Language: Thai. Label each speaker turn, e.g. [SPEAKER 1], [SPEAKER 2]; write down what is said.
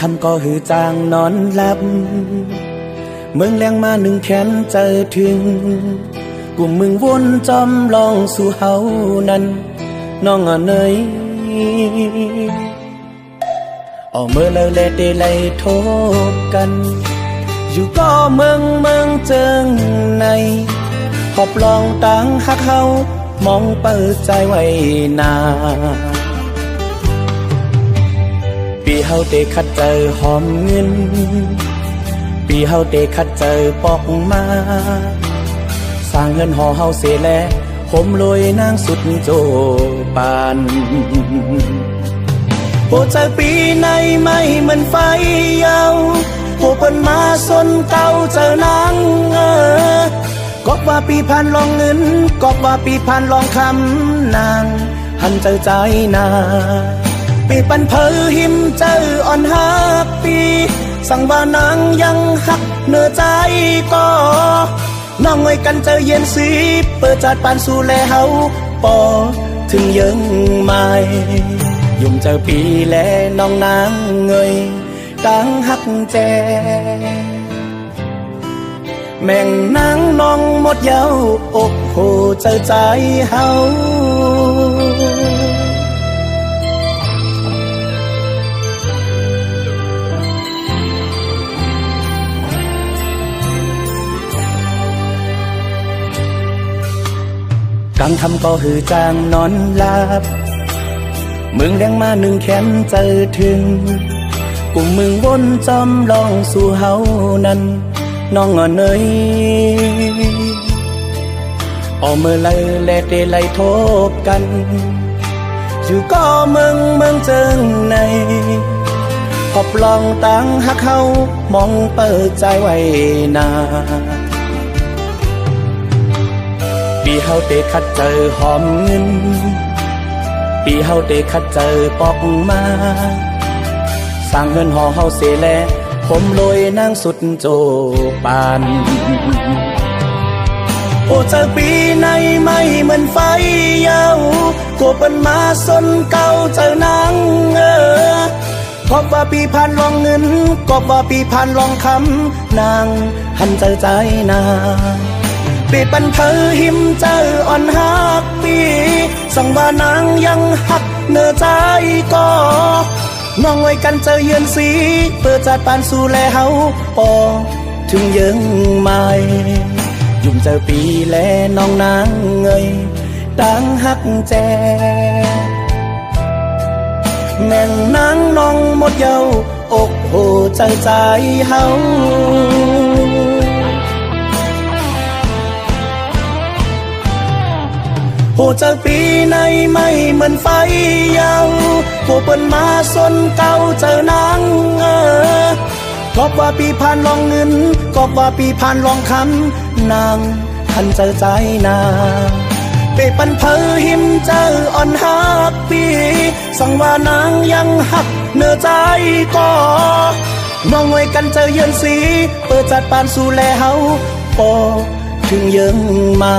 [SPEAKER 1] คำก็หือจางนอนหลับ เมืองแรงมาหนึ่งแขนเจอถึง กลุ่มมึงวนจอมลองสู่เฮานั้น น้องอะเนยออกเมื่อแล้วแลเดไลโทบกัน อยู่ก็เมืองเมืองเจิงในหอบลองตังหักเฮามองเปิดใจไว้นา ปีเฮาเตคัดเจอหอมเงิน ปีเฮาเตคัดเจอปอกมาสร้างเงินหอเฮาเสียแล้วผมรวยนางสุดโจปานโหเจอปีในไม่เหมือนไฟเยาวโหเปิ้นมาสนเก่าเจอนางเออกอบว่าปีพันลองเงินกอบว่าปีพันลองคำนางหันเจอใจนา ปีปันเพอหิมเจออ่อนฮักปี สั่งว่านางยังหักเนื้อใจก็น้องไว้กันเจอเย็นสีเปิดจัดปานสู่แลเฮาปอถึงยังไม่ยุ่มเจอปีแลน้องนางเงยตังหักแจ แม่งนางน้องหมดเย้าอกโหเจอใจเฮา กลางคำก็หือจางนอนหลับเมืองแดงมาหนึ่งแขนเจอถึงกลุ่มมึงวนจอมลองสู่เฮานั้นน้องอ่อนเนยออเมื่อไรแลเดไลโทบกันอยู่ก็เมืองเมืองเจิงในขอบลองตังหักเฮามองเปิดใจไว้นา ปีเฮาเตคัดเจอหอมเงิน ปีเฮาเตคัดเจอปอกมาสร้างเงินหอเฮาเสแลผมรวยนางสุดโจปานโอ้เจอปีในไม่เหมือนไฟเยาวตัวเป็นมาสนเก่าเจอนางเออขอบว่าปีพันลองเงินกอบว่าปีพันลองคำนางหันใจใจนาง ปีปันเธอหิมเจออ่อนฮักปีสั่งว่านางยังหักเนื้อใจก็น้องไว้กันเจอเยือนสี เปิดจัดปานสู่แลเฮาปอถึงยังไม่ยุ่มเจอปีแลน้องนางเงยดังหักแจแม่งนางน้องหมดเย้าอกโหใจใจเฮา โหจอปีในไม่เหมือนไฟยาวโหเปิ้นมาสนเก่าเจอนางเออกอบว่าปีผ่านลองเงินกอบว่าปีผ่านลองคำนางทันเจอใจนางเปปันเพอหิมเจออ่อนฮักปีสั่งว่านางยังหักเนื้อใจก็น้องไว้กันเจอเยือนสี เปิดจัดปานสู่แลเฮาปอถึงยังไม่